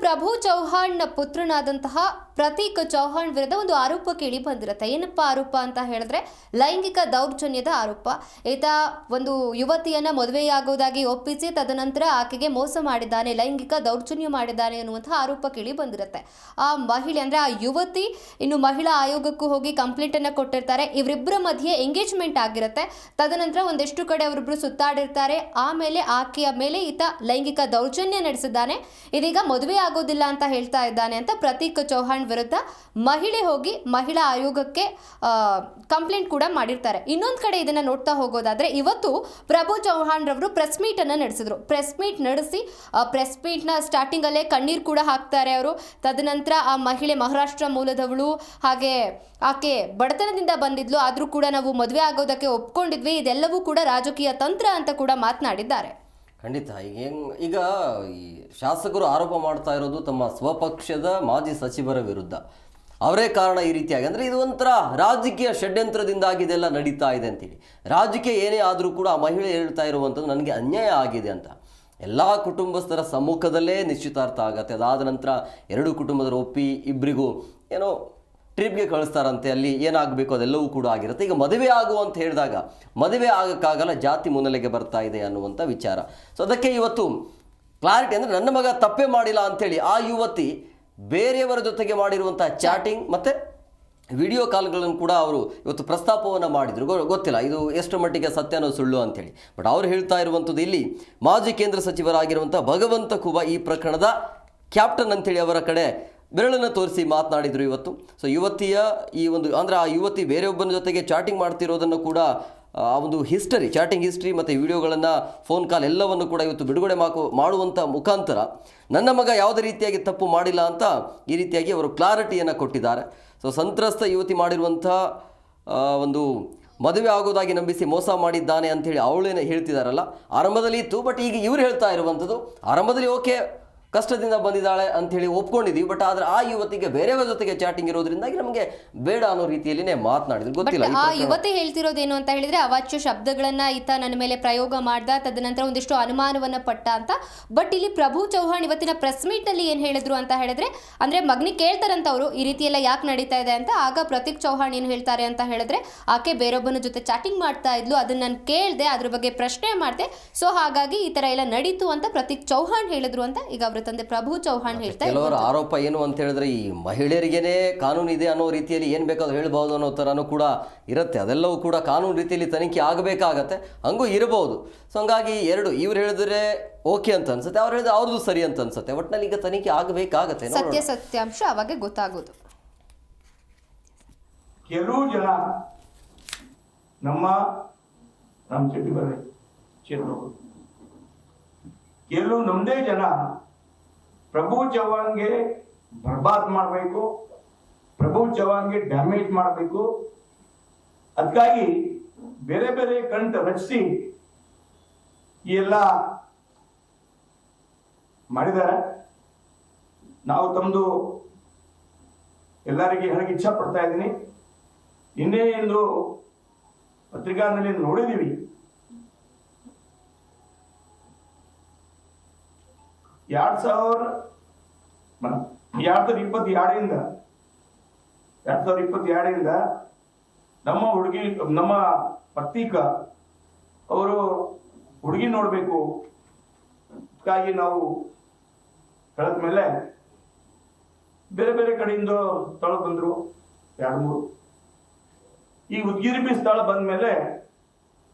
ಪ್ರಭು ಚೌಹಾಣ್ನ ಪುತ್ರನಾದಂತಹ ಪ್ರತೀಕ್ ಚೌಹಾಣ್ ವಿರುದ್ಧ ಒಂದು ಆರೋಪ ಕೇಳಿ ಬಂದಿರುತ್ತೆ. ಏನಪ್ಪ ಆರೋಪ ಅಂತ ಹೇಳಿದ್ರೆ ಲೈಂಗಿಕ ದೌರ್ಜನ್ಯದ ಆರೋಪ. ಈತ ಒಂದು ಯುವತಿಯನ್ನ ಮದುವೆಯಾಗುವುದಾಗಿ ಒಪ್ಪಿಸಿ, ತದನಂತರ ಆಕೆಗೆ ಮೋಸ ಮಾಡಿದ್ದಾನೆ, ಲೈಂಗಿಕ ದೌರ್ಜನ್ಯ ಮಾಡಿದ್ದಾನೆ ಅನ್ನುವಂತಹ ಆರೋಪ ಕೇಳಿ ಬಂದಿರುತ್ತೆ. ಆ ಮಹಿಳೆ ಅಂದ್ರೆ ಆ ಯುವತಿ ಇನ್ನು ಮಹಿಳಾ ಆಯೋಗಕ್ಕೂ ಹೋಗಿ ಕಂಪ್ಲೇಂಟ್ ಅನ್ನ ಕೊಟ್ಟಿರ್ತಾರೆ. ಇವರಿಬ್ಬರ ಮಧ್ಯೆ ಎಂಗೇಜ್ಮೆಂಟ್ ಆಗಿರುತ್ತೆ. ತದನಂತರ ಒಂದೆಷ್ಟು ಕಡೆ ಅವರಿಬ್ರು ಸುತ್ತಾಡಿರ್ತಾರೆ. ಆಮೇಲೆ ಆಕೆಯ ಮೇಲೆ ಈತ ಲೈಂಗಿಕ ದೌರ್ಜನ್ಯ ನಡೆಸಿದ್ದಾನೆ. ಇದೀಗ ಮದುವೆ ಆಗೋದಿಲ್ಲ ಅಂತ ಹೇಳ್ತಾ ಇದ್ದಾನೆ ಅಂತ ಪ್ರತೀಕ್ ಚೌಹಾಣ್ ವಿರುದ್ಧ ಮಹಿಳೆ ಹೋಗಿ ಮಹಿಳಾ ಆಯೋಗಕ್ಕೆ ಕಂಪ್ಲೇಂಟ್ ಕೂಡ ಮಾಡಿರ್ತಾರೆ. ಇನ್ನೊಂದು ಕಡೆ ಇದನ್ನ ನೋಡ್ತಾ ಹೋಗೋದಾದ್ರೆ, ಇವತ್ತು ಪ್ರಭು ಚೌಹಾಣ್ ರವರು ಪ್ರೆಸ್ ಮೀಟ್ ಅನ್ನ ನಡೆಸಿದ್ರು. ಪ್ರೆಸ್ ಮೀಟ್ ನಡೆಸಿ ಪ್ರೆಸ್ ಮೀಟ್ನ ಸ್ಟಾರ್ಟಿಂಗ್ ಅಲ್ಲೇ ಕಣ್ಣೀರ್ ಕೂಡ ಹಾಕ್ತಾರೆ ಅವರು. ತದನಂತರ ಆ ಮಹಿಳೆ ಮಹಾರಾಷ್ಟ್ರ ಮೂಲದವಳು, ಹಾಗೆ ಆಕೆ ಬಡತನದಿಂದ ಬಂದಿದ್ಲು, ಆದ್ರೂ ಕೂಡ ನಾವು ಮದುವೆ ಆಗೋದಕ್ಕೆ ಒಪ್ಕೊಂಡಿದ್ವಿ, ಇದೆಲ್ಲವೂ ಕೂಡ ರಾಜಕೀಯ ತಂತ್ರ ಅಂತ ಕೂಡ ಮಾತನಾಡಿದ್ದಾರೆ. ಖಂಡಿತ. ಈಗ ಈ ಶಾಸಕರು ಆರೋಪ ಮಾಡ್ತಾ ಇರೋದು ತಮ್ಮ ಸ್ವಪಕ್ಷದ ಮಾಜಿ ಸಚಿವರ ವಿರುದ್ಧ. ಅವರೇ ಕಾರಣ ಈ ರೀತಿಯಾಗಿ. ಅಂದರೆ ಇದು ಒಂಥರ ರಾಜಕೀಯ ಷಡ್ಯಂತ್ರದಿಂದಾಗಿ ಇದೆಲ್ಲ ನಡೀತಾ ಇದೆ ಅಂತೇಳಿ ರಾಜಕೀಯ ಏನೇ ಆದರೂ ಕೂಡ ಆ ಮಹಿಳೆ ಹೇಳ್ತಾ ಇರುವಂಥದ್ದು ನನಗೆ ಅನ್ಯಾಯ ಆಗಿದೆ ಅಂತ. ಎಲ್ಲ ಕುಟುಂಬಸ್ಥರ ಸಮ್ಮುಖದಲ್ಲೇ ನಿಶ್ಚಿತಾರ್ಥ ಆಗತ್ತೆ. ಅದಾದ ನಂತರ ಎರಡು ಕುಟುಂಬದವರು ಒಪ್ಪಿ ಇಬ್ಬರಿಗೂ ಏನೋ ಟ್ರಿಪ್ಗೆ ಕಳಿಸ್ತಾರಂತೆ, ಅಲ್ಲಿ ಏನಾಗಬೇಕು ಅದೆಲ್ಲವೂ ಕೂಡ ಆಗಿರುತ್ತೆ. ಈಗ ಮದುವೆ ಆಗು ಅಂತ ಹೇಳಿದಾಗ ಮದುವೆ ಆಗೋಕ್ಕಾಗಲ್ಲ, ಜಾತಿ ಮುನ್ನೆಲೆಗೆ ಬರ್ತಾ ಇದೆ ಅನ್ನುವಂಥ ವಿಚಾರ. ಸೊ ಅದಕ್ಕೆ ಇವತ್ತು ಕ್ಲಾರಿಟಿ ಅಂದರೆ ನನ್ನ ಮಗ ತಪ್ಪೇ ಮಾಡಿಲ್ಲ ಅಂಥೇಳಿ ಆ ಯುವತಿ ಬೇರೆಯವರ ಜೊತೆಗೆ ಮಾಡಿರುವಂಥ ಚಾಟಿಂಗ್ ಮತ್ತು ವಿಡಿಯೋ ಕಾಲ್ಗಳನ್ನು ಕೂಡ ಅವರು ಇವತ್ತು ಪ್ರಸ್ತಾಪವನ್ನು ಮಾಡಿದರು. ಗೊತ್ತಿಲ್ಲ, ಇದು ಎಷ್ಟು ಮಟ್ಟಿಗೆ ಸತ್ಯನೋ ಸುಳ್ಳು ಅಂತೇಳಿ. ಬಟ್ ಅವ್ರು ಹೇಳ್ತಾ ಇರುವಂಥದ್ದು ಇಲ್ಲಿ ಮಾಜಿ ಕೇಂದ್ರ ಸಚಿವರಾಗಿರುವಂಥ ಭಗವಂತ ಕುಬಾ ಈ ಪ್ರಕರಣದ ಕ್ಯಾಪ್ಟನ್ ಅಂತೇಳಿ ಅವರ ಕಡೆ ಬೆರಳನ್ನು ತೋರಿಸಿ ಮಾತನಾಡಿದರು ಇವತ್ತು. ಸೊ ಯುವತಿಯ ಈ ಒಂದು, ಅಂದರೆ ಆ ಯುವತಿ ಬೇರೆಯೊಬ್ಬನ ಜೊತೆಗೆ ಚಾಟಿಂಗ್ ಮಾಡ್ತಿರೋದನ್ನು ಕೂಡ, ಆ ಒಂದು ಹಿಸ್ಟರಿ ಚಾಟಿಂಗ್ ಹಿಸ್ಟ್ರಿ ಮತ್ತು ವಿಡಿಯೋಗಳನ್ನು ಫೋನ್ ಕಾಲ್ ಎಲ್ಲವನ್ನು ಕೂಡ ಇವತ್ತು ಬಿಡುಗಡೆ ಮಾಕು ಮಾಡುವಂಥ ಮುಖಾಂತರ ನನ್ನ ಮಗ ಯಾವುದೇ ರೀತಿಯಾಗಿ ತಪ್ಪು ಮಾಡಿಲ್ಲ ಅಂತ ಈ ರೀತಿಯಾಗಿ ಅವರು ಕ್ಲಾರಿಟಿಯನ್ನು ಕೊಟ್ಟಿದ್ದಾರೆ. ಸೊ ಸಂತ್ರಸ್ತ ಯುವತಿ ಮಾಡಿರುವಂಥ ಒಂದು ಮದುವೆ ಆಗೋದಾಗಿ ನಂಬಿಸಿ ಮೋಸ ಮಾಡಿದ್ದಾನೆ ಅಂತೇಳಿ ಅವಳೇನೆ ಹೇಳ್ತಿದಾರಲ್ಲ ಆರಂಭದಲ್ಲಿ ಇತ್ತು ಬಟ್ ಈಗ ಇವ್ರು ಹೇಳ್ತಾ ಇರುವಂಥದ್ದು, ಆರಂಭದಲ್ಲಿ ಓಕೆ ಕಷ್ಟದಿಂದ ಬಂದಿದ್ದಾಳೆ ಅಂಥೇಳಿ ಒಪ್ಕೊಂಡಿದ್ದೀವಿ. ಬಟ್ ಆದ್ರೆ ಆ ಯುವತಿಗೆ ಬೇರೆಯವರ ಜೊತೆಗೆ ಚಾಟಿಂಗ್ ಇರೋದ್ರಿಂದಾಗಿ ನಮಗೆ ಬೇಡ ಅನ್ನೋ ರೀತಿಯಲ್ಲಿನೇ ಮಾತನಾಡಿದ್ರು. ಗೊತ್ತಿಲ್ಲ ಆ ಯುವತಿ ಯುವತಿ ಹೇಳ್ತಿರೋದೇನು ಅಂತ ಹೇಳಿದ್ರೆ ಅವಾಚ್ಯ ಶಬ್ದಗಳನ್ನ ಈತ ನನ್ನ ಮೇಲೆ ಪ್ರಯೋಗ ಮಾಡ್ದ ತದನಂತರ ಒಂದಿಷ್ಟು ಅನುಮಾನವನ್ನ ಪಟ್ಟ ಅಂತ. ಬಟ್ ಇಲ್ಲಿ ಪ್ರಭು ಚೌಹಾಣ್ ಇವತ್ತಿನ ಪ್ರೆಸ್ ಮೀಟ್ನಲ್ಲಿ ಏನ್ ಹೇಳಿದ್ರು ಅಂತ ಹೇಳಿದ್ರೆ ಅಂದ್ರೆ ಮಗ್ನಿ ಕೇಳ್ತಾರಂತ ಅವರು ಈ ರೀತಿ ಎಲ್ಲ ಯಾಕೆ ನಡೀತಾ ಇದೆ ಅಂತ. ಆಗ ಪ್ರತೀಕ್ ಚೌಹಾಣ್ ಏನ್ ಹೇಳ್ತಾರೆ ಅಂತ ಹೇಳಿದ್ರೆ ಆಕೆ ಬೇರೊಬ್ಬನ ಜೊತೆ ಚಾಟಿಂಗ್ ಮಾಡ್ತಾ ಇದ್ಲು ಅದನ್ನ ನಾನು ಕೇಳ್ದೆ ಅದ್ರ ಬಗ್ಗೆ ಪ್ರಶ್ನೆ ಮಾಡ್ದೆ. ಸೊ ಹಾಗಾಗಿ ಈ ತರ ಎಲ್ಲ ನಡೀತು ಅಂತ ಪ್ರತೀಕ್ ಚೌಹಾಣ್ ಹೇಳಿದ್ರು ಅಂತ ಈಗ ಅವರ ತಂದೆ ಪ್ರಭು ಚೌಹಾಣ್ ಹೇಳ್ತಾ ಕೆಲವರ ಆರೋಪ ಏನು ಅಂತ ಹೇಳಿದ್ರೆ ಈ ಮಹಿಳೆಯರಿಗೇನೆ ಕಾನೂನು ಇದೆ ಅನ್ನೋ ರೀತಿಯಲ್ಲಿ ಏನು ಬೇಕಾದ್ರೂ ಹೇಳ್ಬೋದು ಅನ್ನೋ ತರನು ಕೂಡ ಇರುತ್ತೆ. ಅದೆಲ್ಲವೂ ಕೂಡ ಕಾನೂನು ರೀತಿಯಲ್ಲಿ ತನಿಖೆ ಆಗಬೇಕಾಗತ್ತೆ ಹಂಗೂ ಇರಬಹುದು ಸೊ ಹಂಗಾಗಿ ಎರಡು ಇವ್ರು ಹೇಳಿದ್ರೆ ಓಕೆ ಅಂತ ಅನ್ಸುತ್ತೆ ಅವ್ರು ಹೇಳಿದ್ರೆ ಅವ್ರದ್ದು ಸರಿ ಅಂತ ಅನ್ಸುತ್ತೆ. ಒಟ್ಟಿನಲ್ಲಿ ಈಗ ತನಿಖೆ ಆಗಬೇಕಾಗತ್ತೆ ಸತ್ಯ ಸತ್ಯಾಂಶ ಅವಾಗ ಗೊತ್ತಾಗೋದು. ಕೆಲವು ಜನ ನಮ್ಮ ನಮ್ಮ ಚಟಿ ಬರ್ರಿ ಕ್ಷೇತ್ರ ಕೆಲವು ನಮ್ಮದೇ ಜನ ಪ್ರಭು ಚವ್ಹಾಣ್ಗೆ ಬರ್ಬಾದ್ ಮಾಡಬೇಕು, ಪ್ರಭು ಚವ್ಹಾಣ್ಗೆ ಡ್ಯಾಮೇಜ್ ಮಾಡಬೇಕು. ಅದಕ್ಕಾಗಿ ಬೇರೆ ಬೇರೆ ಕಂಟ್ ರಚಿಸಿ ಈ ಎಲ್ಲ ಮಾಡಿದ್ದಾರೆ. ನಾವು ತಮ್ಮದು ಎಲ್ಲರಿಗೆ ಹೇಳಕ್ಕೆ ಇಚ್ಛಾ ಪಡ್ತಾ ಇದ್ದೀನಿ. ನಿನ್ನೆ ಎಂದು ಪತ್ರಿಕಾನಲ್ಲಿ ನೋಡಿದೀವಿ. ಎರಡ್ ಸಾವಿರ ಎರಡು ಸಾವಿರದ ಇಪ್ಪತ್ತೆರಡರಿಂದ, ಎರಡ್ ಸಾವಿರದ ಇಪ್ಪತ್ತೆರಡರಿಂದ ನಮ್ಮ ಹುಡುಗಿ, ನಮ್ಮ ಪತ್ರಿಕ ಅವರು ಹುಡುಗಿ ನೋಡಬೇಕು ಅದಕ್ಕಾಗಿ ನಾವು ಕಳೆದ ಮೇಲೆ ಬೇರೆ ಬೇರೆ ಕಡೆಯಿಂದ ಸ್ಥಳ ಬಂದರು, ಎರಡು ಮೂರು. ಈ ಉದ್ಗಿರಿಪಿ ಸ್ಥಳ ಬಂದ ಮೇಲೆ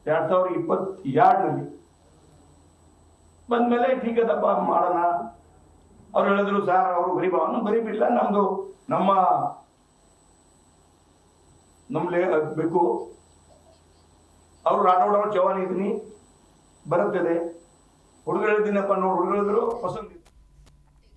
ಎರಡು ಸಾವಿರದ ಇಪ್ಪತ್ತೆರಡರಲ್ಲಿ ಬಂದ್ಮೇಲೆ ठीक ಅದಪ್ಪ ಮಾಡೋಣ. ಅವ್ರು ಹೇಳಿದ್ರು, ಸರ್, ಅವರು ಗರೀಬ ಅವನು ಗರೀಬಿಲ್ಲ ನಮ್ದು ನಮ್ಮ ನಮ್ಲೆ ಬೇಕು ಅವ್ರು ರಾಠೋಡ್ ಅವ್ರು ಚವಾನ್ ಇದೀನಿ ಬರುತ್ತದೆ. ಹುಡುಗರು ಹೇಳಿದ್ದೀನಪ್ಪ ನೋಡಿ ಹುಡುಗರು ಪಸಂದ್